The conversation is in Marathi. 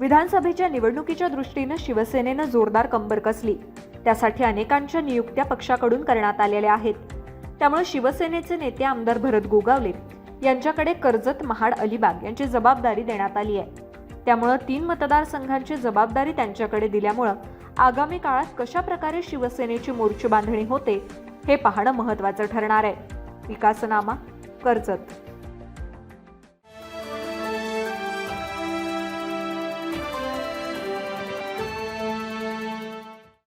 विधानसभेच्या निवडणुकीच्या दृष्टीनं शिवसेनेनं जोरदार कंबर कसली. त्यासाठी अनेकांच्या नियुक्त्या पक्षाकडून करण्यात आलेल्या आहेत. त्यामुळे शिवसेनेचे नेते आमदार भरत गोगावले यांच्याकडे कर्जत महाड अलिबाग यांची जबाबदारी देण्यात आली आहे. त्यामुळं तीन मतदारसंघांची जबाबदारी त्यांच्याकडे दिल्यामुळं आगामी काळात कशा प्रकारे शिवसेनेची मोर्चे बांधणी होते हे पाहणं महत्त्वाचं ठरणार आहे. विकासनामा कर्जत.